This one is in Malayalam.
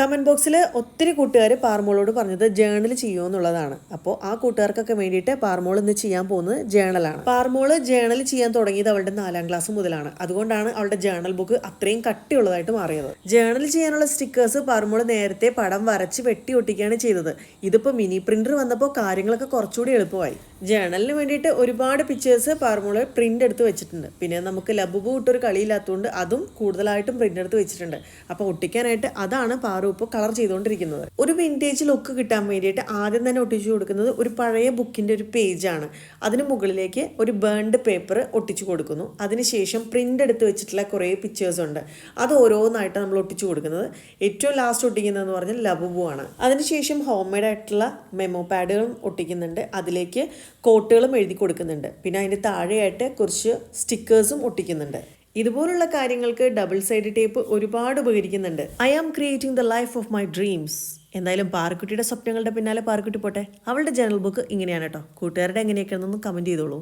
കമന്റ് ബോക്സിൽ ഒത്തിരി കൂട്ടുകാർ പാർമോളോട് പറഞ്ഞത് ജേണൽ ചെയ്യുമോ എന്നുള്ളതാണ്. അപ്പോൾ ആ കൂട്ടുകാർക്കൊക്കെ വേണ്ടിയിട്ട് പാർമോൾ ഇന്ന് ചെയ്യാൻ പോകുന്നത് ജേണലാണ് പാർമോൾ ജേണൽ ചെയ്യാൻ തുടങ്ങിയത് അവളുടെ നാലാം ക്ലാസ് മുതലാണ്. അതുകൊണ്ടാണ് അവളുടെ ജേണൽ ബുക്ക് അത്രയും കട്ടിയുള്ളതായിട്ട് മാറിയത്. ജേണൽ ചെയ്യാനുള്ള സ്റ്റിക്കേഴ്സ് പാർമോൾ നേരത്തെ പടം വരച്ച് വെട്ടി ഒട്ടിക്കുകയാണ് ചെയ്തത്. ഇതിപ്പോൾ മിനി പ്രിന്റർ വന്നപ്പോൾ കാര്യങ്ങളൊക്കെ കുറച്ചുകൂടി എളുപ്പമായി. ജേണലിന് വേണ്ടിയിട്ട് ഒരുപാട് പിക്ചേഴ്സ് പാർമോൾ പ്രിന്റ് എടുത്ത് വെച്ചിട്ടുണ്ട്. പിന്നെ നമുക്ക് ലബുബു ഇട്ടൊരു കളിയില്ലാത്തതുകൊണ്ട് അതും കൂടുതലായിട്ടും പ്രിന്റ് എടുത്ത് വെച്ചിട്ടുണ്ട്. അപ്പോൾ ഒട്ടിക്കാനായിട്ട് അതാണ് പാറു ഇപ്പോൾ കളർ ചെയ്തുകൊണ്ടിരിക്കുന്നത് ഒരു വിന്റേജ് ലുക്ക് കിട്ടാൻ വേണ്ടിയിട്ട് ആദ്യം തന്നെ ഒട്ടിച്ചു കൊടുക്കുന്നത് ഒരു പഴയ ബുക്കിന്റെ ഒരു പേജാണ് അതിന് മുകളിലേക്ക് ഒരു ബേൺഡ് പേപ്പർ ഒട്ടിച്ചു കൊടുക്കുന്നു. അതിനുശേഷം പ്രിന്റ് എടുത്ത് വെച്ചിട്ടുള്ള കുറേ പിക്ചേഴ്സ് ഉണ്ട്. അത് ഓരോന്നായിട്ട് നമ്മൾ ഒട്ടിച്ചു കൊടുക്കുന്നത്. ഏറ്റവും ലാസ്റ്റ് ഒട്ടിക്കുന്നതെന്ന് പറഞ്ഞാൽ ലബുബു ആണ്. അതിനുശേഷം ഹോം മെയ്ഡ് ആയിട്ടുള്ള മെമ്മോ പാഡുകളും ഒട്ടിക്കുന്നുണ്ട്. അതിലേക്ക് കോട്ടുകളും എഴുതി കൊടുക്കുന്നുണ്ട്. പിന്നെ അതിന്റെ താഴെയായിട്ട് കുറച്ച് സ്റ്റിക്കേഴ്സും ഒട്ടിക്കുന്നുണ്ട്. ഇതുപോലുള്ള കാര്യങ്ങൾക്ക് ഡബിൾ സൈഡ് ടേപ്പ് ഒരുപാട് ഉപകരിക്കുന്നുണ്ട്. I am creating the life of my dreams എന്തായാലും പാറക്കുട്ടിയുടെ സ്വപ്നങ്ങളുടെ പിന്നാലെ പാറക്കുട്ടി പോട്ടെ. അവളുടെ ജേണൽ ബുക്ക് ഇങ്ങനെയാണ് കേട്ടോ. കൂട്ടുകാരുടെ എങ്ങനെയൊക്കെയാണെന്നൊന്ന് കമന്റ് ചെയ്തോളൂ.